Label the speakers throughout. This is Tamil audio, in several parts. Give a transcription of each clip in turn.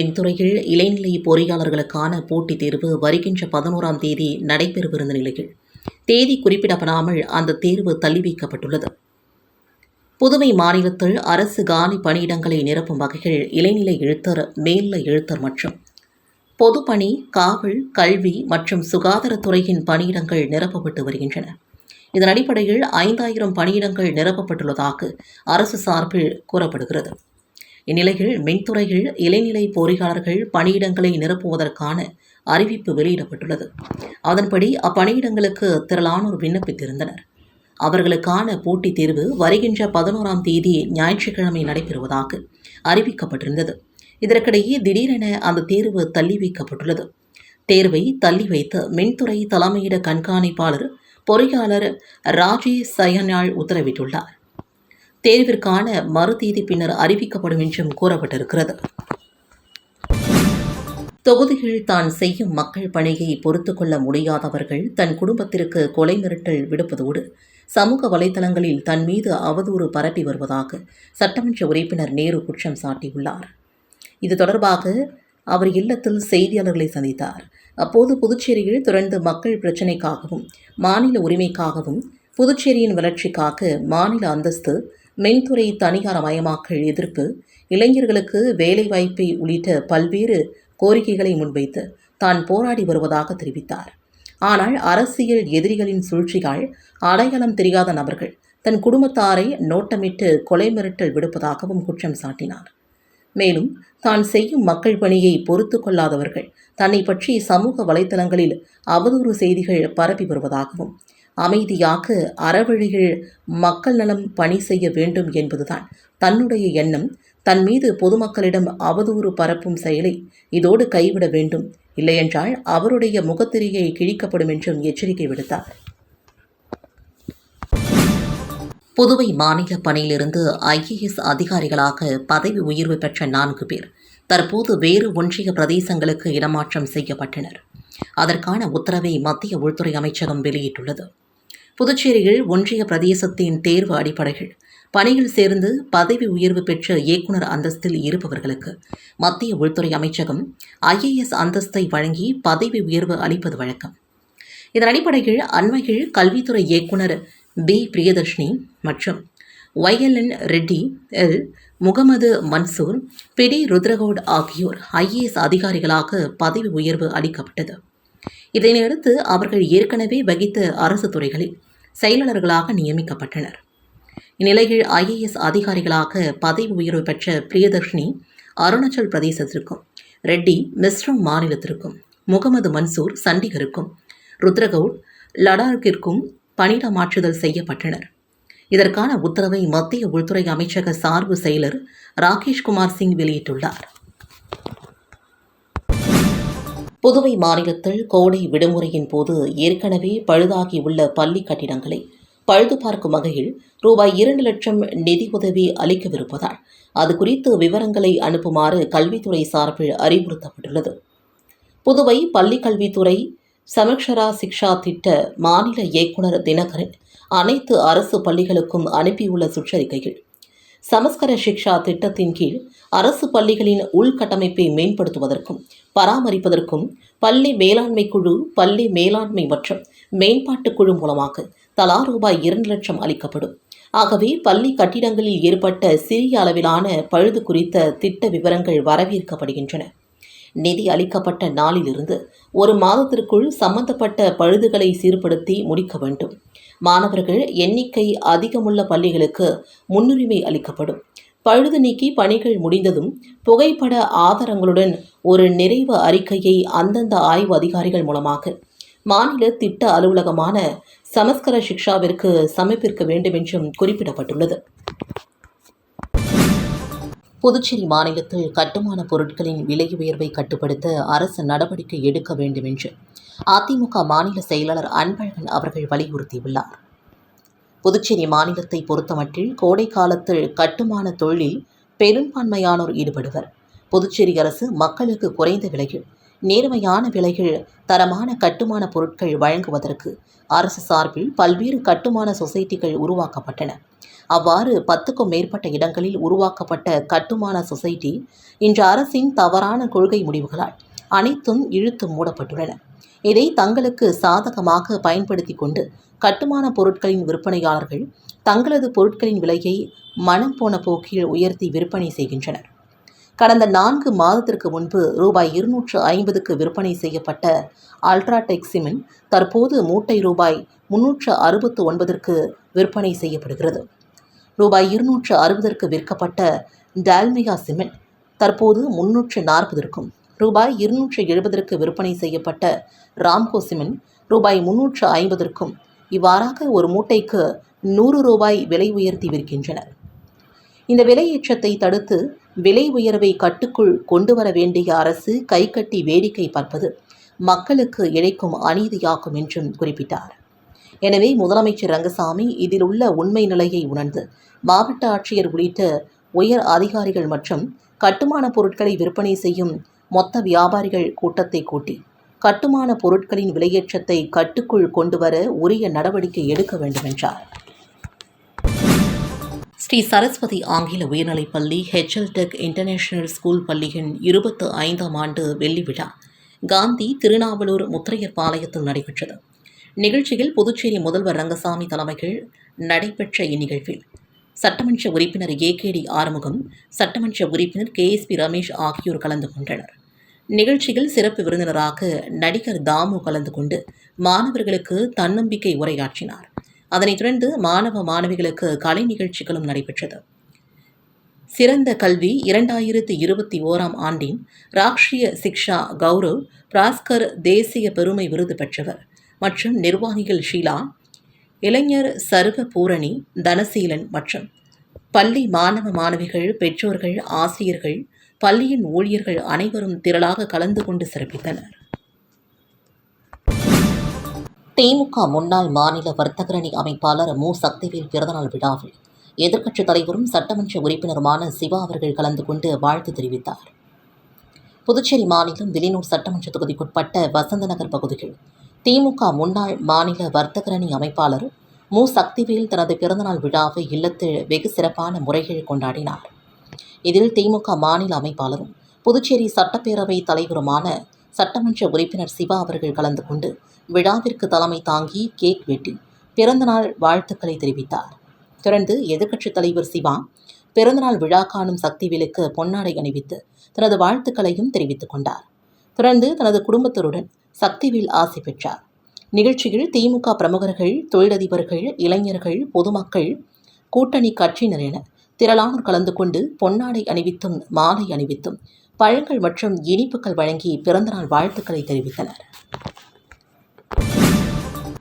Speaker 1: மின்துறையில் இளைநிலை பொறியாளர்களுக்கான போட்டித் தேர்வு வருகின்ற பதினோராம் தேதி நடைபெறவிருந்த நிலையில். தேதி குறிப்பிடப்படாமல் அந்த தேர்வு தள்ளி வைக்கப்பட்டுள்ளது. புதுவை மாநிலத்தில் அரசு காலி பணியிடங்களை நிரப்பும் வகையில் இளைநிலை எழுத்தர் மேல்நிலை எழுத்தர் மற்றும் பொதுப்பணி காவல் கல்வி மற்றும் சுகாதாரத்துறையின் பணியிடங்கள் நிரப்பப்பட்டு வருகின்றன. இதன் அடிப்படையில் ஐந்தாயிரம் பணியிடங்கள் நிரப்பப்பட்டுள்ளதாக அரசு சார்பில் கூறப்படுகிறது. இந்நிலையில் மின்துறையில் இளைநிலை பொறியாளர்கள் பணியிடங்களை நிரப்புவதற்கான அறிவிப்பு வெளியிடப்பட்டுள்ளது. அதன்படி அப்பணியிடங்களுக்கு திரளானோர் விண்ணப்பித்திருந்தனர். அவர்களுக்கான போட்டித் தேர்வு வருகின்ற பதினோராம் தேதி ஞாயிற்றுக்கிழமை நடைபெறுவதாக அறிவிக்கப்பட்டிருந்தது. இதற்கிடையே திடீரென அந்த தேர்வு தள்ளி வைக்கப்பட்டுள்ளது. தேர்வை தள்ளி வைத்து மின்துறை தலைமையிட கண்காணிப்பாளர் பொறியாளர் ராஜே சயனாள் உத்தரவிட்டுள்ளார். தேர்விற்கான மறு தேதி பின்னர் அறிவிக்கப்படும் என்றும் கூறப்பட்டிருக்கிறது. தொகுதியில் தான் செய்யும் மக்கள் பணியை பொறுத்து கொள்ள முடியாதவர்கள் தன் குடும்பத்திற்கு கொலை மிரட்டல் விடுப்பதோடு சமூக வலைதளங்களில் தன் மீது அவதூறு பரப்பி வருவதாக சட்டமன்ற உறுப்பினர் நேரு குற்றம் சாட்டியுள்ளார். இது தொடர்பாக அவர் இல்லத்தில் செய்தியாளர்களை சந்தித்தார். அப்போது புதுச்சேரியில் தொடர்ந்து மக்கள் பிரச்சினைக்காகவும் மாநில உரிமைக்காகவும் புதுச்சேரியின் வளர்ச்சிக்காக மாநில அந்தஸ்து மின்துறை தனியார் மயமாக்கல் எதிர்ப்பு இளைஞர்களுக்கு வேலைவாய்ப்பை உள்ளிட்ட பல்வேறு கோரிக்கைகளை முன்வைத்து தான் போராடி வருவதாக தெரிவித்தார். ஆனால் அரசியல் எதிரிகளின் சூழ்ச்சியால் அடையாளம் தெரியாத நபர்கள் தன் குடும்பத்தாரை நோட்டமிட்டு கொலை மிரட்டல் விடுப்பதாகவும் குற்றம் சாட்டினார். மேலும் தான் செய்யும் மக்கள் பணியை பொறுத்து கொள்ளாதவர்கள் தன்னை பற்றி சமூக வலைதளங்களில் அவதூறு செய்திகள் பரப்பி வருவதாகவும் அமைதியாக அறவழியில் மக்கள் நலம் பணி செய்ய வேண்டும் என்பதுதான் தன்னுடைய எண்ணம். தன் மீது பொதுமக்களிடம் அவதூறு பரப்பும் செயலை இதோடு கைவிட வேண்டும். இல்லையென்றால் அவருடைய முகத்திரையை கிழிக்கப்படும் என்றும் எச்சரிக்கை விடுத்தார். புதுவை மாநில பணியிலிருந்து ஐஏஎஸ் அதிகாரிகளாக பதவி உயர்வு பெற்ற நான்கு பேர் தற்போது வேறு ஒன்றிய பிரதேசங்களுக்கு இடமாற்றம் செய்யப்பட்டனர். அதற்கான உத்தரவை மத்திய உள்துறை அமைச்சகம் வெளியிட்டுள்ளது. புதுச்சேரியில் ஒன்றிய பிரதேசத்தின் தேர்வு அடிப்படையில் பணியில் சேர்ந்து பதவி உயர்வு பெற்ற இயக்குநர் அந்தஸ்தில் இருப்பவர்களுக்கு மத்திய உள்துறை அமைச்சகம் ஐஏஎஸ் அந்தஸ்தை வழங்கி பதவி உயர்வு அளிப்பது வழக்கம். இதன் அடிப்படையில் அண்மையில் கல்வித்துறை இயக்குநர் பி. பிரியதர்ஷினி மற்றும் YLN Reddy L. Mohammed Mansoor PD Rudrakot ஆகியோர் ஐஏஎஸ் அதிகாரிகளாக பதவி உயர்வு அளிக்கப்பட்டது. இதனையடுத்து அவர்கள் ஏற்கனவே வகித்த அரசு துறைகளில் செயலாளர்களாக நியமிக்கப்பட்டனர். இந்நிலையில் ஐஏஎஸ் அதிகாரிகளாக பதவி உயர்வு பெற்ற பிரியதர்ஷினி அருணாச்சல் பிரதேசத்திற்கும் ரெட்டி மிஸ்ரம் மாநிலத்திற்கும் முகமது மன்சூர் சண்டிகருக்கும் ருத்ரகவுட் லடாக்கிற்கும் பணியிட மாற்றுதல் செய்யப்பட்டனர். இதற்கான உத்தரவை மத்திய உள்துறை அமைச்சக சார்பு செயலர் ராகேஷ்குமார் சிங் வெளியிட்டுள்ளார். புதுவை மாநிலத்தில் கோடை விடுமுறையின் போது ஏற்கனவே பழுதாகியுள்ள பள்ளி கட்டிடங்களை பழுது பார்க்கும் வகையில் ரூபாய் இரண்டு லட்சம் நிதி உதவி அளிக்கவிருப்பதால் அது குறித்து விவரங்களை அனுப்புமாறு கல்வித்துறை சார்பில் அறிவுறுத்தப்பட்டுள்ளது. புதுவை பள்ளிக் கல்வித்துறை சமக்ஷரா சிக்ஷா திட்ட மாநில இயக்குநர் தினகரன் அனைத்து அரசு பள்ளிகளுக்கும் அனுப்பியுள்ள சுற்றறிக்கையில் சமஸ்கர சிக்ஷா திட்டத்தின் கீழ் அரசு பள்ளிகளின் உள்கட்டமைப்பை மேம்படுத்துவதற்கும் பராமரிப்பதற்கும் பள்ளி மேலாண்மை குழு பள்ளி மேலாண்மை மற்றும் மேம்பாட்டுக் குழு மூலமாக தலா ரூபாய் இரண்டு லட்சம் அளிக்கப்படும். ஆகவே பள்ளி கட்டிடங்களில் ஏற்பட்ட சிறிய அளவிலான பழுது குறித்த திட்ட விவரங்கள் வரவேற்கப்படுகின்றன. நிதி அளிக்கப்பட்ட நாளிலிருந்து ஒரு மாதத்திற்குள் சம்பந்தப்பட்ட பழுதுகளை சீர்படுத்தி முடிக்க வேண்டும். மாணவர்கள் எண்ணிக்கை அதிகமுள்ள பள்ளிகளுக்கு முன்னுரிமை அளிக்கப்படும். பழுது நீக்கி பணிகள் முடிந்ததும் புகைப்பட ஆதாரங்களுடன் ஒரு நிறைவு அறிக்கையை அந்தந்த ஆய்வு அதிகாரிகள் மூலமாக மாநில திட்ட அலுவலகமான சமஸ்கர சிக்ஷாவிற்கு சமர்ப்பிக்க வேண்டும் என்றும் குறிப்பிடப்பட்டுள்ளது. புதுச்சேரி மாநிலத்தில் கட்டுமான பொருட்களின் விலை உயர்வை கட்டுப்படுத்த அரசு நடவடிக்கை எடுக்க வேண்டும் என்று அதிமுக மாநில செயலாளர் அன்பழகன் அவர்கள் வலியுறுத்தியுள்ளார். புதுச்சேரி மாநிலத்தை பொறுத்தமட்டில் கோடை காலத்தில் கட்டுமான தொழிலில் பெரும்பான்மையானோர் ஈடுபடுவர். புதுச்சேரி அரசு மக்களுக்கு குறைந்த விலையில் நேர்மையான விலையில் தரமான கட்டுமான பொருட்கள் வழங்குவதற்கு அரசு சார்பில் பல்வேறு கட்டுமான சொசைட்டிகள் உருவாக்கப்பட்டன. அவ்வாறு பத்துக்கும் மேற்பட்ட இடங்களில் உருவாக்கப்பட்ட கட்டுமான சொசைட்டி இன்று அரசின் தவறான கொள்கை முடிவுகளால் அனைத்தும் இழுத்து மூடப்பட்டுள்ளன. இதை தங்களுக்கு சாதகமாக பயன்படுத்தி கொண்டு கட்டுமான பொருட்களின் விற்பனையாளர்கள் தங்களது பொருட்களின் விலையை மனம் போன போக்கில் உயர்த்தி விற்பனை செய்கின்றனர். கடந்த நான்கு மாதத்திற்கு முன்பு ரூபாய் இருநூற்று ஐம்பதுக்கு விற்பனை செய்யப்பட்ட அல்ட்ராடெக் சிமெண்ட் தற்போது மூட்டை ரூபாய் முன்னூற்று அறுபத்து ஒன்பதற்கு விற்பனை செய்யப்படுகிறது. ரூபாய் இருநூற்று அறுபதற்கு விற்கப்பட்ட டால்மியா சிமெண்ட் தற்போது முன்னூற்று நாற்பதற்கும் ரூபாய் இருநூற்று எழுபதற்கு விற்பனை செய்யப்பட்ட ராம்கோ சிமெண்ட் ரூபாய் முன்னூற்று ஐம்பதற்கும் இவ்வாறாக ஒரு மூட்டைக்கு நூறு ரூபாய் விலை உயர்த்தி விற்கின்றனர். இந்த விலையேற்றத்தை தடுத்து விலை உயர்வை கட்டுக்குள் கொண்டு வர வேண்டிய அரசு கைகட்டி வேடிக்கை பார்ப்பது மக்களுக்கு இழைக்கும் அநீதியாகும் என்றும் குறிப்பிட்டார். எனவே முதலமைச்சர் ரங்கசாமி இதில் உள்ள உண்மை நிலையை உணர்ந்து மாவட்ட ஆட்சியர் உள்ளிட்ட உயர் அதிகாரிகள் மற்றும் கட்டுமான பொருட்களை விற்பனை செய்யும் மொத்த வியாபாரிகள் கூட்டத்தை கூட்டி கட்டுமான பொருட்களின் விலையேற்றத்தை கட்டுக்குள் கொண்டு வர உரிய நடவடிக்கை எடுக்க வேண்டும் என்றார் ஸ்ரீ சரஸ்வதி ஆங்கில உயர்நிலைப் பள்ளி ஹெச்எல் டெக் இன்டர்நேஷனல் ஸ்கூல் பள்ளியின் இருபத்து ஐந்தாம் ஆண்டு வெள்ளி விழா காந்தி திருநாவலூர் முத்திரையர் பாளையத்தில் நடைபெற்றது. நிகழ்ச்சியில் புதுச்சேரி முதல்வர் ரங்கசாமி தலைமையில் நடைபெற்ற இந்நிகழ்வில் சட்டமன்ற உறுப்பினர் ஏகேடி ஆறுமுகம் சட்டமன்ற உறுப்பினர் கேஎஸ்பி ரமேஷ் ஆகியோர் கலந்து கொண்டனர். நிகழ்ச்சியில் சிறப்பு விருந்தினராக நடிகர் தாமு கலந்து கொண்டு மாணவர்களுக்கு தன்னம்பிக்கை உரையாற்றினார். அதனைத் தொடர்ந்து மாணவ மாணவிகளுக்கு கலை நிகழ்ச்சிகளும் நடைபெற்றது. சிறந்த கல்வி இரண்டாயிரத்தி இருபத்தி ஓராம் ஆண்டின் ராஷ்டிரிய சிக்ஷா கௌரவ் பிராஸ்கர் தேசிய பெருமை விருது பெற்றவர். மற்றும் நிர்வாகிகள் ஷீலா இளைஞர் சர்வ பூரணி தனசீலன் மற்றும் பள்ளி மாணவ மாணவிகள் பெற்றோர்கள் ஆசிரியர்கள் பள்ளியின் ஊழியர்கள் அனைவரும் திரளாக கலந்து கொண்டு சிறப்பித்தனர். திமுக முன்னாள் மாநில வர்த்தகரணி அமைப்பாளர் மு. சக்திவேல் பிறந்தநாள் விழாவில் எதிர்க்கட்சித் தலைவரும் சட்டமன்ற உறுப்பினருமான சிவா அவர்கள் கலந்து கொண்டு வாழ்த்து தெரிவித்தார். புதுச்சேரி மாநிலம் வில்லியனூர் சட்டமன்ற தொகுதிக்குட்பட்ட வசந்த நகர் பகுதியில் திமுக முன்னாள் மாநில வர்த்தகரணி அமைப்பாளர் மு. சக்திவேல் தனது பிறந்தநாள் விழாவை இல்லத்தில் வெகு சிறப்பான முறையில் கொண்டாடினார். இதில் திமுக மாநில அமைப்பாளரும் புதுச்சேரி சட்டப்பேரவை தலைவருமான சட்டமன்ற உறுப்பினர் சிவா அவர்கள் கலந்து கொண்டு விழாவிற்கு தலைமை தாங்கி கேக் வெட்டி பிறந்தநாள் வாழ்த்துக்களை தெரிவித்தார். தொடர்ந்து எதிர்க்கட்சித் தலைவர் சிவா பிறந்தநாள் விழா காணும் சக்திவேலுக்கு பொன்னாடை அணிவித்து தனது வாழ்த்துக்களையும் தெரிவித்துக் கொண்டார். பிறந்து தனது குடும்பத்தினருடன் சக்திவேல் ஆசை பெற்றார். நிகழ்ச்சியில் திமுக பிரமுகர்கள் தொழிலதிபர்கள் இளைஞர்கள் பொதுமக்கள் கூட்டணி கட்சியினர் என திரளானோர் கலந்து கொண்டு பொன்னாடை அணிவித்தும் மாலை அணிவித்தும் பழங்கள் மற்றும் இனிப்புகள் வழங்கி பிறந்தநாள் வாழ்த்துக்களை தெரிவித்தனர்.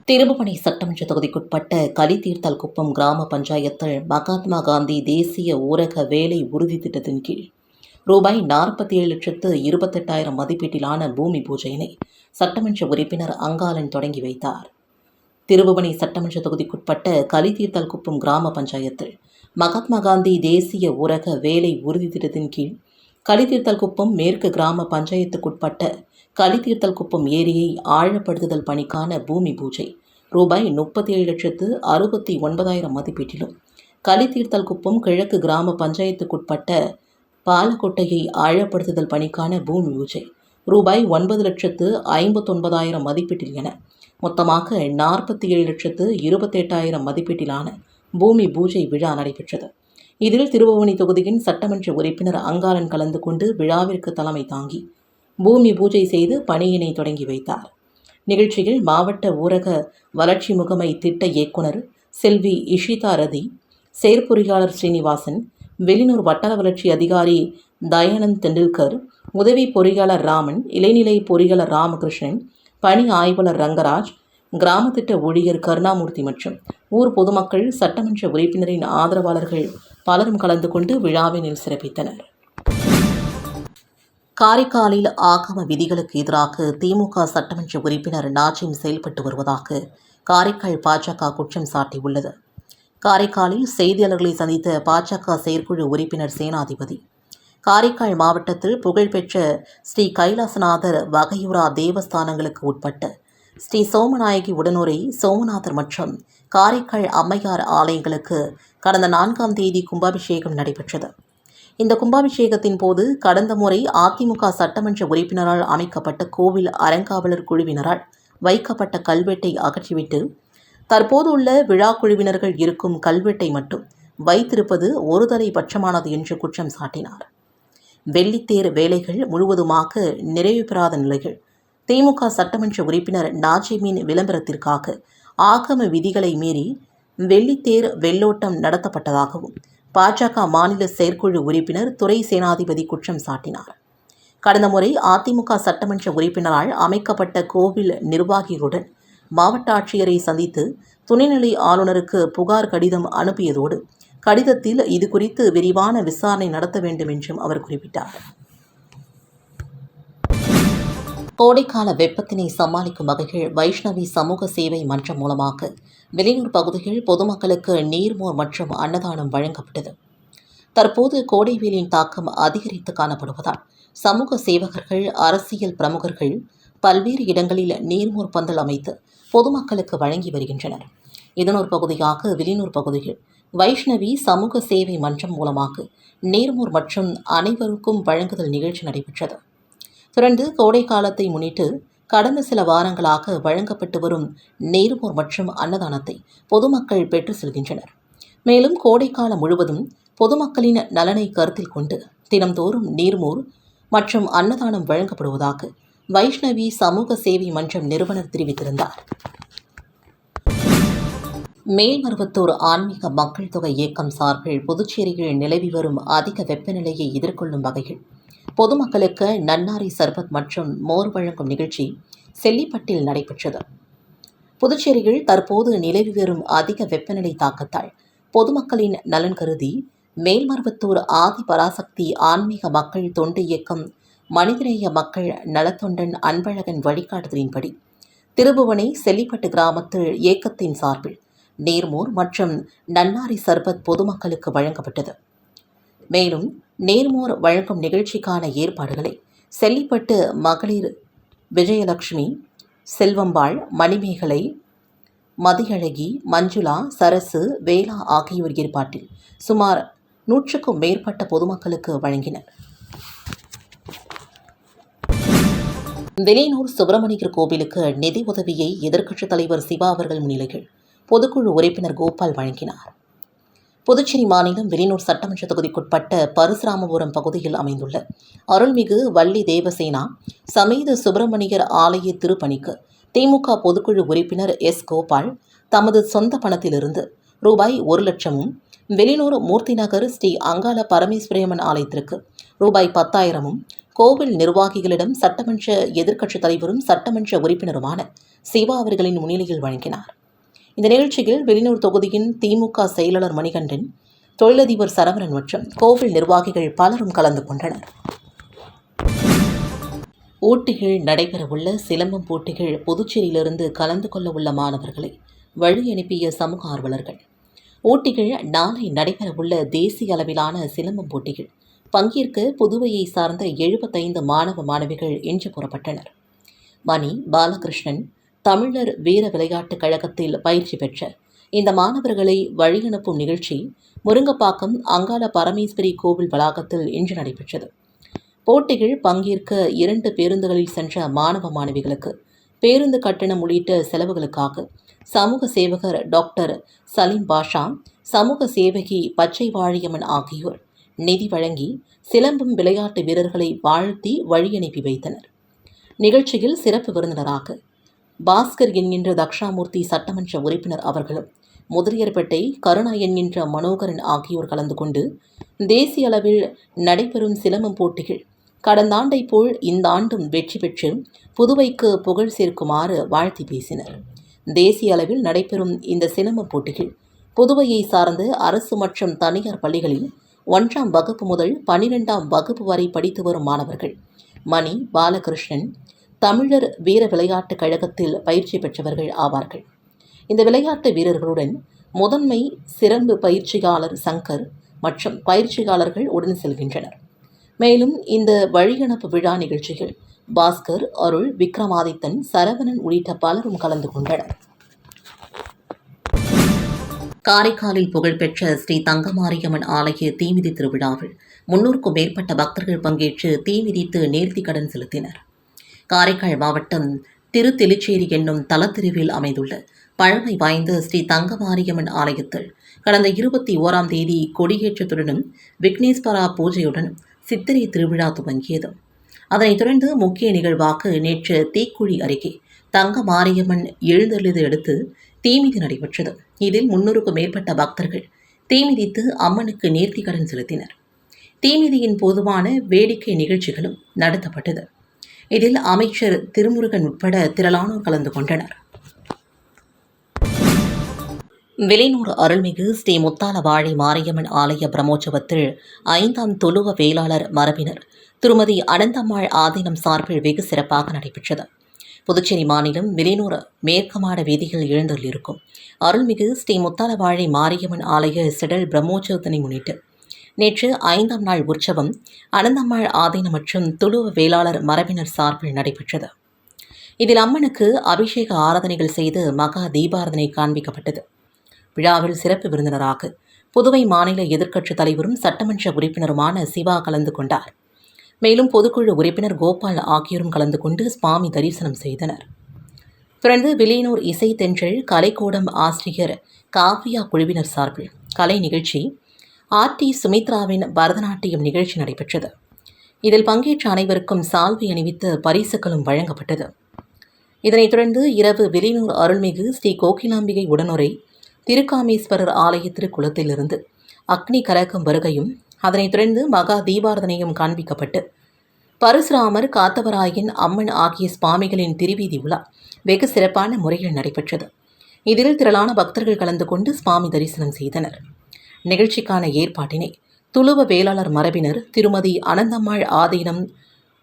Speaker 1: திருபுவனை சட்டமன்ற தொகுதிக்குட்பட்ட கலித்தீர்த்தல் குப்பம் கிராம பஞ்சாயத்தில் மகாத்மா காந்தி தேசிய ஊரக வேலை உறுதி திட்டத்தின் கீழ் ரூபாய் நாற்பத்தி ஏழு லட்சத்து இருபத்தெட்டாயிரம் மதிப்பீட்டிலான பூமி பூஜையினை சட்டமன்ற உறுப்பினர் அங்காளன் தொடங்கி வைத்தார். திருபுவனை சட்டமன்ற தொகுதிக்குட்பட்ட கலித்தீர்த்தல் குப்பம் கிராம பஞ்சாயத்தில் மகாத்மா காந்தி தேசிய ஊரக வேலை உறுதி திட்டத்தின் கீழ் கலித்தீர்த்தல் குப்பம் மேற்கு கிராம பஞ்சாயத்துக்குட்பட்ட கலித்தீர்த்தல் குப்பம் ஏரியை ஆழப்படுத்துதல் பணிக்கான பூமி பூஜை ரூபாய் முப்பத்தி ஏழு லட்சத்து அறுபத்தி ஒன்பதாயிரம் மதிப்பீட்டிலும் கலித்தீர்த்தல் குப்பம் கிழக்கு கிராம பஞ்சாயத்துக்குட்பட்ட பாலக்கோட்டையை ஆழப்படுத்துதல் பணிக்கான பூமி பூஜை. ரூபாய் ஒன்பது லட்சத்து ஐம்பத்தொன்பதாயிரம் மதிப்பீட்டில் என மொத்தமாக நாற்பத்தி ஏழு லட்சத்து இருபத்தெட்டாயிரம் மதிப்பீட்டிலான பூமி பூஜை விழா நடைபெற்றது. இதில் திருபுவனி தொகுதியின் சட்டமன்ற உறுப்பினர் அங்காளன் கலந்து கொண்டு விழாவிற்கு தலைமை தாங்கி பூமி பூஜை செய்து பணியினை தொடங்கி வைத்தார். நிகழ்ச்சியில் மாவட்ட ஊரக வளர்ச்சி முகமை திட்ட இயக்குனர் செல்வி இஷிதா ரதி செயற்பொறியாளர் ஸ்ரீனிவாசன் வெளிநூர் வட்டார வளர்ச்சி அதிகாரி தயானந்த் தெண்டுல்கர் உதவி பொறியாளர் ராமன் இளைநிலை பொறியாளர் ராமகிருஷ்ணன் பணி ஆய்வாளர் ரங்கராஜ் கிராம திட்ட ஊழியர் கருணாமூர்த்தி மற்றும் ஊர் பொதுமக்கள் சட்டமன்ற உறுப்பினரின் ஆதரவாளர்கள் பலரும் கலந்து கொண்டு விழாவினில் சிறப்பித்தனர். காரைக்காலில் ஆகம விதிகளுக்கு எதிராக திமுக சட்டமன்ற உறுப்பினர் நாஜிம் செயல்பட்டு வருவதாக காரைக்கால் பாஜக குற்றம் சாட்டியுள்ளது. காரைக்காலில் செய்தியாளர்களை சந்தித்த பாஜக செயற்குழு உறுப்பினர் சேனாதிபதி. காரைக்கால் மாவட்டத்தில் புகழ்பெற்ற ஸ்ரீ கைலாசநாதர் வகையுரா தேவஸ்தானங்களுக்கு உட்பட்ட ஸ்ரீ சோமநாயகி உடனுரை சோமநாதர் மற்றும் காரைக்கால் அம்மையார் ஆலயங்களுக்கு கடந்த நான்காம் தேதி கும்பாபிஷேகம் நடைபெற்றது. இந்த கும்பாபிஷேகத்தின் போது கடந்த முறை அதிமுக சட்டமன்ற உறுப்பினரால் அமைக்கப்பட்ட கோவில் அறங்காவலர் குழுவினரால் வைக்கப்பட்ட கல்வெட்டை அகற்றிவிட்டு தற்போது உள்ள விழா குழுவினர்கள் இருக்கும் கல்வெட்டை மட்டும் வைத்திருப்பது ஒருதலை பட்சமானது என்று குற்றம் சாட்டினார். வெள்ளித்தேர் வேலைகள் முழுவதுமாக நிறைவு பெறாத நிலையில் திமுக சட்டமன்ற உறுப்பினர் நாஜிமின் விளம்பரத்திற்காக ஆகம விதிகளை மீறி வெள்ளித்தேர் வெள்ளோட்டம் நடத்தப்பட்டதாகவும் பாஜக மாநில செயற்குழு உறுப்பினர் துறை சேனாதிபதி குற்றம் சாட்டினார். கடந்த முறை அதிமுக சட்டமன்ற உறுப்பினரால் அமைக்கப்பட்ட கோவில் நிர்வாகிகளுடன் மாவட்ட ஆட்சியரை சந்தித்து துணைநிலை ஆளுநருக்கு புகார் கடிதம் அனுப்பியதோடு கடிதத்தில் இது குறித்து விரிவான விசாரணை நடத்த வேண்டும் என்றும் அவர் குறிப்பிட்டார். கோடைக்கால வெப்பத்தினை சமாளிக்கும் வகையில் வைஷ்ணவி சமூக சேவை மன்றம் மூலமாக வெளியூர் பகுதியில் பொதுமக்களுக்கு நீர்மோர் மற்றும் அன்னதானம் வழங்கப்பட்டது. தற்போது கோடை வெயிலின் தாக்கம் அதிகரித்து காணப்படுவதால் சமூக சேவகர்கள் அரசியல் பிரமுகர்கள் பல்வேறு இடங்களில் நீர்மோர் பந்தல் அமைத்து பொதுமக்களுக்கு வழங்கி வருகின்றனர். இதன் ஒரு பகுதியாக விலினூர் பகுதியில் வைஷ்ணவி சமூக சேவை மன்றம் மூலமாக நீர்மூர் மற்றும் அனைவருக்கும் வழங்குதல் நிகழ்ச்சி நடைபெற்றது. தொடர்ந்து கோடை காலத்தை முன்னிட்டு கடந்த சில வாரங்களாக வழங்கப்பட்டு வரும் நீர்மோர் மற்றும் அன்னதானத்தை பொதுமக்கள் பெற்று செல்கின்றனர். மேலும் கோடைக்காலம் முழுவதும் பொதுமக்களின் நலனை கருத்தில் கொண்டு தினம்தோறும் நீர்மூர் மற்றும் அன்னதானம் வழங்கப்படுவதாக வைஷ்ணவி சமூக சேவை மன்றம் நிறுவனர் தெரிவித்திருந்தார். மேல்மருவத்தூர் ஆன்மீக மக்கள் தொகை இயக்கம் சார்பில் புதுச்சேரியில் நிலவி வரும் அதிக வெப்பநிலையை எதிர்கொள்ளும் வகையில் பொதுமக்களுக்கு நன்னாரி சர்பத் மற்றும் மோர் வழங்கும் நிகழ்ச்சி செல்லிப்பட்டில் நடைபெற்றது. புதுச்சேரியில் தற்போது நிலவி வரும் அதிக வெப்பநிலை தாக்கத்தால் பொதுமக்களின் நலன் கருதி மேல்மருவத்தூர் ஆதி பராசக்தி ஆன்மீக மக்கள் தொண்டு இயக்கம் மனிதநேய மக்கள் நலத்தொண்டன் அன்பழகன் வழிகாட்டுதலின்படி திருபுவனை செல்லிப்பட்டு கிராமத்தில் இயக்கத்தின் சார்பில் நேர்மோர் மற்றும் நன்னாரி சர்பத் பொதுமக்களுக்கு வழங்கப்பட்டது. மேலும் நேர்மோர் வழங்கும் நிகழ்ச்சிக்கான ஏற்பாடுகளை செல்லிப்பட்டு மகளிர் விஜயலட்சுமி செல்வம்பாள் மணிமேகலை மதியழகி மஞ்சுளா சரசு வேலா ஆகியோர் ஏற்பாட்டில் சுமார் நூற்றுக்கும் மேற்பட்ட பொதுமக்களுக்கு வழங்கினர். வெளியனூர் சுப்பிரமணியர் கோவிலுக்கு நிதி உதவியை எதிர்க்கட்சித் தலைவர் சிவா அவர்கள் முன்னிலையில் பொதுக்குழு உறுப்பினர் கோபால் வழங்கினார். புதுச்சேரி மாநிலம் வெளியூர் சட்டமன்ற தொகுதிக்குட்பட்ட பரசுராமபுரம் பகுதியில் அமைந்துள்ள அருள்மிகு வள்ளி தேவசேனா சமேத சுப்பிரமணியர் ஆலய திருப்பணிக்கு திமுக பொதுக்குழு உறுப்பினர் எஸ் கோபால் தமது சொந்த பணத்திலிருந்து ரூபாய் ஒரு லட்சமும் வெளியூர் மூர்த்தி நகர் ஸ்ரீ அங்காள பரமேஸ்வரியம்மன் ஆலயத்திற்கு ரூபாய் பத்தாயிரமும் கோவில் நிர்வாகிகளிடம் சட்டமன்ற எதிர்க்கட்சித் தலைவரும் சட்டமன்ற உறுப்பினருமான சிவா அவர்களின் முன்னிலையில் வழங்கினார். இந்த நிகழ்ச்சியில் வெளியூர் தொகுதியின் திமுக செயலாளர் மணிகண்டன் தொழிலதிபர் சரவணன் மற்றும் கோவில் நிர்வாகிகள் பலரும் கலந்து கொண்டனர். ஊட்டிகள் நடைபெறவுள்ள சிலம்பம் போட்டிகள் புதுச்சேரியிலிருந்து கலந்து கொள்ள உள்ள மாணவர்களை வழி அனுப்பிய சமூக ஆர்வலர்கள். ஊட்டிகள் நாளை நடைபெறவுள்ள தேசிய அளவிலான சிலம்பம் போட்டிகள் பங்கேற்க புதுவையை சார்ந்த எழுபத்தைந்து மாணவ மாணவிகள் இன்று புறப்பட்டனர் மணி பாலகிருஷ்ணன் தமிழர் வீர விளையாட்டுக் கழகத்தில் பயிற்சி பெற்ற இந்த மாணவர்களை வழியனுப்பும் நிகழ்ச்சி முருங்கப்பாக்கம் அங்காள பரமேஸ்வரி கோவில் வளாகத்தில் இன்று நடைபெற்றது. போட்டிகள் பங்கேற்க இரண்டு பேருந்துகளில் சென்ற மாணவ மாணவிகளுக்கு பேருந்து கட்டணம் உள்ளிட்ட செலவுகளுக்காக சமூக சேவகர் டாக்டர் சலீம் பாஷா சமூக சேவகி பச்சை வாழியம்மன் ஆகியோர் நிதி வழங்கி சிலம்பம் விளையாட்டு வீரர்களை வாழ்த்தி வழியனுப்பி வைத்தனர். நிகழ்ச்சியில் சிறப்பு விருந்தினராக பாஸ்கர் என்கின்ற தக்ஷாமூர்த்தி சட்டமன்ற உறுப்பினர் அவர்களும் முதலியர்பேட்டை கருணா என்கின்ற மனோகரன் ஆகியோர் கலந்து கொண்டு தேசிய அளவில் நடைபெறும் சிலம்பம் போட்டிகள் கடந்த ஆண்டை போல் இந்த ஆண்டும் வெற்றி பெற்று புதுவைக்கு புகழ் சேர்க்குமாறு வாழ்த்தி பேசினர். தேசிய அளவில் நடைபெறும் இந்த சிலம்பம் போட்டிகள் புதுவையை சார்ந்த அரசு மற்றும் தனியார் பள்ளிகளில் ஒன்றாம் வகுப்பு முதல் பனிரெண்டாம் வகுப்பு வரை படித்து வரும் மாணவர்கள். மணி பாலகிருஷ்ணன் தமிழர் வீர விளையாட்டுக் கழகத்தில் பயிற்சி பெற்றவர்கள் ஆவார்கள். இந்த விளையாட்டு வீரர்களுடன் முதன்மை சிறப்பு பயிற்சியாளர் சங்கர் மற்றும் பயிற்சியாளர்கள் உடன் செல்கின்றனர். மேலும் இந்த வழியனுப்பு விழா நிகழ்ச்சிகள் பாஸ்கர் அருள் விக்ரமாதித்தன் சரவணன் உள்ளிட்ட பலரும் கலந்து கொண்டனர். காரைக்காலில் புகழ்பெற்ற ஸ்ரீ தங்கமாரியம்மன் ஆலய தீமிதி திருவிழாவில் முன்னூறுக்கும் மேற்பட்ட பக்தர்கள் பங்கேற்று தீமிதித்து நேர்த்தி கடன் செலுத்தினர். காரைக்கால் மாவட்டம் திருத்தெலிச்சேரி என்னும் தலத்தெருவில் அமைந்துள்ள பழமை வாய்ந்த ஸ்ரீ தங்கமாரியம்மன் ஆலயத்தில் கடந்த இருபத்தி ஓராம் தேதி கொடியேற்றத்துடனும் விக்னேஸ்வரா பூஜையுடனும் சித்திரை திருவிழா துவங்கியது. அதனைத் தொடர்ந்து முக்கிய நிகழ்வாக நேற்று தீக்குழி அருகே தங்க மாரியம்மன் எழுந்தெழுது எடுத்து தீமிதி நடைபெற்றது. இதில் முன்னூறுக்கும் மேற்பட்ட பக்தர்கள் தீமிதித்து அம்மனுக்கு நேர்த்தி கடன் செலுத்தினர். தீமிதியின் பொதுவான வேடிக்கை நிகழ்ச்சிகளும் நடத்தப்பட்டது. இதில் அமைச்சர் திருமுருகன் உட்பட திரளானோர் கலந்து கொண்டனர். வெளிநூர் அருள்மிகு ஸ்ரீ முத்தால வாழி மாரியம்மன் ஆலய பிரம்மோற்சவத்தில் ஐந்தாம் தொழுவ வேளாளர் மரபினர் திருமதி அனந்தம்மாள் ஆதீனம் சார்பில் வெகு சிறப்பாக நடைபெற்றது. புதுச்சேரி மாநிலம் வெளிநூர் மேற்கமாட வீதிகள் வீதியில் எழுந்தள்ளிருக்கும். அருள்மிகு ஸ்ரீ முத்தாலவாழை மாரியம்மன் ஆலய சிடல் பிரம்மோற்சவத்தினை முன்னிட்டு நேற்று ஐந்தாம் நாள் உற்சவம் அனந்தம்மாள் ஆதீனம் மற்றும் துளுவ வேளாளர் மரபினர் சார்பில் நடைபெற்றது. இதில் அம்மனுக்கு அபிஷேக ஆராதனைகள் செய்து மகா தீபாராதனை காண்பிக்கப்பட்டது. விழாவில் சிறப்பு விருந்தினராக புதுவை மாநில எதிர்க்கட்சித் தலைவரும் சட்டமன்ற உறுப்பினருமான சிவா கலந்து கொண்டார். மேலும் பொதுக்குழு உறுப்பினர் கோபால் ஆகியோரும் கலந்து கொண்டு சுவாமி தரிசனம் செய்தனர். தொடர்ந்து விலையனூர் இசை தென்றல் கலைக்கூடம் ஆசிரியர் காவ்யா குழுவினர் சார்பில் கலை நிகழ்ச்சி ஆர்டி சுமித்ராவின் பரதநாட்டியம் நிகழ்ச்சி நடைபெற்றது. இதில் பங்கேற்ற அனைவருக்கும் சால்வை அணிவித்து பரிசுகளும் வழங்கப்பட்டது. இதனைத் தொடர்ந்து இரவு வெளியூர் அருள்மிகு ஸ்ரீ கோகிலாம்பிகை உடனுரை திருக்காமேஸ்வரர் ஆலய திருக்குளத்திலிருந்து அக்னி கலகம் வருகையும் அதனைத் தொடர்ந்து மகா தீபாரதனையும் காண்பிக்கப்பட்டு பரசுராமர் காத்தவராயன் அம்மன் ஆகிய சுவாமிகளின் திருவீதி உலா வெகு சிறப்பான முறையில் நடைபெற்றது. இதில் திரளான பக்தர்கள் கலந்து கொண்டு சுவாமி தரிசனம் செய்தனர். நிகழ்ச்சிக்கான ஏற்பாட்டினை துளுவ வேளாளர் மரபினர் திருமதி அனந்தம்மாள் ஆதீனம்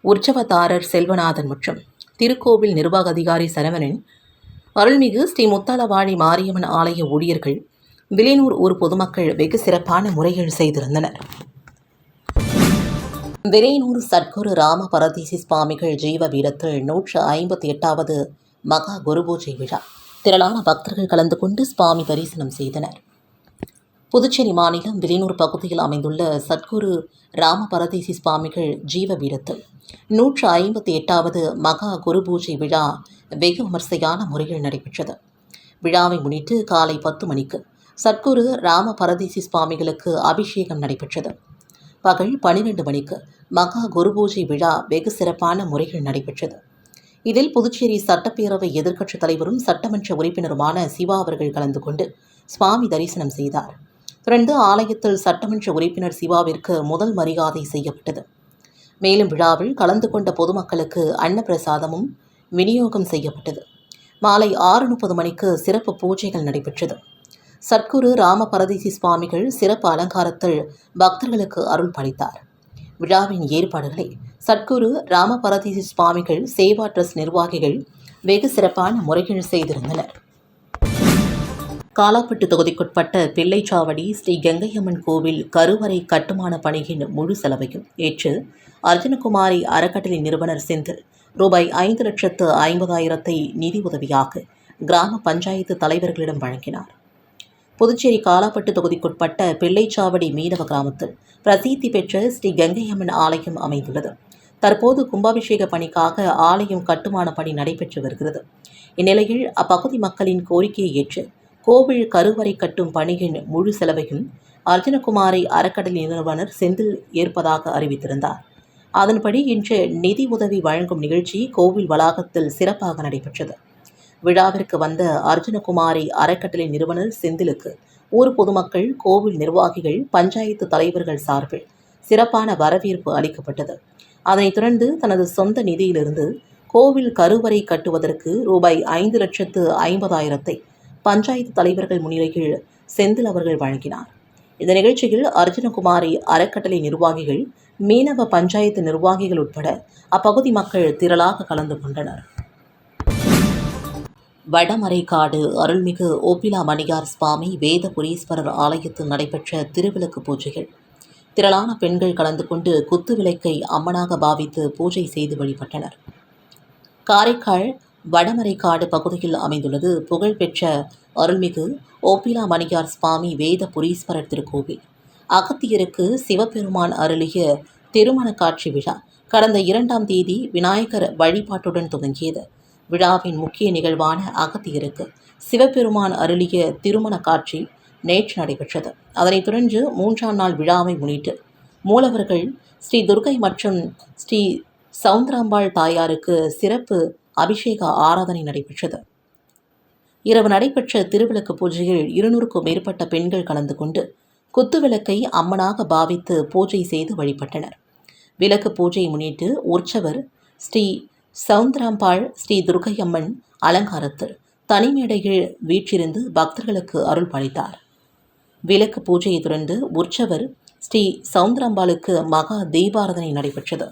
Speaker 1: உற்சவதாரர் செல்வநாதன் மற்றும் திருக்கோவில் நிர்வாக அதிகாரி சரவணன் அருள்மிகு ஸ்ரீ முத்தாலவாழி மாரியம்மன் ஆலய ஊழியர்கள் வில்லியனூர் ஊர் பொதுமக்கள் வெகு சிறப்பான முறைகள் செய்திருந்தனர். விரையனூர் சத்குரு ராம பரதேசி சுவாமிகள் ஜீவ பீடத்தில் நூற்று ஐம்பத்தி எட்டாவது மகா குருபூஜை விழா. திரளான பக்தர்கள் கலந்து கொண்டு சுவாமி தரிசனம் செய்தனர். புதுச்சேரி மாநிலம் வில்லியனூர் பகுதியில் அமைந்துள்ள சத்குரு ராம பரதேசி சுவாமிகள் ஜீவ பீடத்தில் நூற்று ஐம்பத்தி எட்டாவது மகா குரு பூஜை விழா வெகு விமர்சையான முறையில் நடைபெற்றது. விழாவை முன்னிட்டு காலை பத்து மணிக்கு சத்குரு ராம பரதேசி சுவாமிகளுக்கு அபிஷேகம் நடைபெற்றது. பகல் பனிரெண்டு மணிக்கு மகா குரு பூஜை விழா வெகு சிறப்பான முறையில் நடைபெற்றது. இதில் புதுச்சேரி சட்டப்பேரவை எதிர்க்கட்சித் தலைவரும் சட்டமன்ற உறுப்பினருமான சிவா அவர்கள் கலந்து கொண்டு சுவாமி தரிசனம் செய்தார். தொடர்ந்து ஆலயத்தில் சட்டமன்ற உறுப்பினர் சிவாவிற்கு முதல் மரியாதை செய்யப்பட்டது. மேலும் விழாவில் கலந்து கொண்ட பொதுமக்களுக்கு அன்னப்பிரசாதமும் விநியோகம் செய்யப்பட்டது. மாலை ஆறு முப்பது மணிக்கு சிறப்பு பூஜைகள் நடைபெற்றது. சத்குரு ராமபரதேசி சுவாமிகள் சிறப்பு அலங்காரத்தில் பக்தர்களுக்கு அருள் பளித்தார் விழாவின் ஏற்பாடுகளை சத்குரு ராமபரதேசி சுவாமிகள் சேவா ட்ரஸ்ட் நிர்வாகிகள் வெகு சிறப்பான முறைகள் செய்திருந்தனர். காலாப்பட்டு தொகுதிக்குட்பட்ட பிள்ளைச்சாவடி ஸ்ரீ கங்கையம்மன் கோவில் கருவறை கட்டுமான பணியின் முழு செலவையும் ஏற்று அர்ஜுனகுமாரி அறக்கட்டளை நிறுவனர் செந்தில் ரூபாய் ஐந்து லட்சத்து ஐம்பதாயிரத்தை நிதி உதவியாக கிராம பஞ்சாயத்து தலைவர்களிடம் வழங்கினார். புதுச்சேரி காலாப்பட்டு தொகுதிக்குட்பட்ட பிள்ளைச்சாவடி மீனவ கிராமத்தில் பிரசித்தி பெற்ற ஸ்ரீ கங்கையம்மன் ஆலயம் அமைந்துள்ளது. தற்போது கும்பாபிஷேக பணிக்காக ஆலயம் கட்டுமான பணி நடைபெற்று வருகிறது. இந்நிலையில் அப்பகுதி மக்களின் கோரிக்கையை ஏற்று கோவில் கருவறை கட்டும் பணியின் முழு செலவையும் அர்ஜுனகுமாரை அறக்கடல் நிறுவனர் செந்தில் ஏற்பதாக அறிவித்திருந்தார். அதன்படி இன்று நிதி உதவி வழங்கும் நிகழ்ச்சி கோவில் வளாகத்தில் சிறப்பாக நடைபெற்றது. விழாவிற்கு வந்த அர்ஜுனகுமாரி அறக்கட்டளை நிறுவனர் செந்திலுக்கு ஊர் பொதுமக்கள் கோவில் நிர்வாகிகள் பஞ்சாயத்து தலைவர்கள் சார்பில் சிறப்பான வரவேற்பு அளிக்கப்பட்டது. அதனைத் தொடர்ந்து தனது சொந்த நிதியிலிருந்து கோவில் கருவறை கட்டுவதற்கு ரூபாய் ஐந்து லட்சத்து ஐம்பதாயிரத்தை பஞ்சாயத்து தலைவர்கள் முன்னிலையில் செந்தில் அவர்கள் வழங்கினார். இந்த நிகழ்ச்சியில் அர்ஜுனகுமாரி அறக்கட்டளை நிர்வாகிகள் மீனவ பஞ்சாயத்து நிர்வாகிகள் உட்பட அப்பகுதி மக்கள் திரளாக கலந்து கொண்டனர். வடமறைக்காடு அருள்மிகு ஓபிலா மணியார் சுவாமி வேதபுரீஸ்வரர் ஆலயத்தில் நடைபெற்ற திருவிளக்கு பூஜைகள். திரளான பெண்கள் கலந்து கொண்டு குத்து விளக்கை அம்மனாக பாவித்து பூஜை செய்து வழிபட்டனர். காரைக்கால் வடமரைக்காடு பகுதியில் அமைந்துள்ளது புகழ்பெற்ற அருள்மிகு ஓப்பிலா மணியார் சுவாமி வேத புரீஸ்வரர் திருக்கோவில். அகத்தியருக்கு சிவபெருமான் அருளிய திருமண காட்சி விழா கடந்த இரண்டாம் தேதி விநாயகர் வழிபாட்டுடன் துவங்கியது. விழாவின் முக்கிய நிகழ்வான அகத்தியருக்கு சிவபெருமான் அருளிய திருமண காட்சி நேற்று நடைபெற்றது. அதனைத் தொடர்ந்து மூன்றாம் நாள் விழாவை முன்னிட்டு மூலவர்கள் ஸ்ரீ துர்கை மற்றும் ஸ்ரீ சவுந்தராம்பாள் தாயாருக்கு சிறப்பு அபிஷேக ஆராதனை நடைபெற்றது. இரவு நடைபெற்ற திருவிளக்கு பூஜையில் இருநூறுக்கும் மேற்பட்ட பெண்கள் கலந்து கொண்டு குத்துவிளக்கை அம்மனாக பாவித்து பூஜை செய்து வழிபட்டனர். விளக்கு பூஜையை முன்னிட்டு உற்சவர் ஸ்ரீ சவுந்தராம்பாள் ஸ்ரீ துர்க்கையம்மன் அலங்காரத்தில் தனிமேடையில் வீற்றிருந்து பக்தர்களுக்கு அருள் பளித்தார் விளக்கு பூஜையை தொடர்ந்து உற்சவர் ஸ்ரீ சவுந்தராம்பாளுக்கு மகா தீபாரதனை நடைபெற்றது.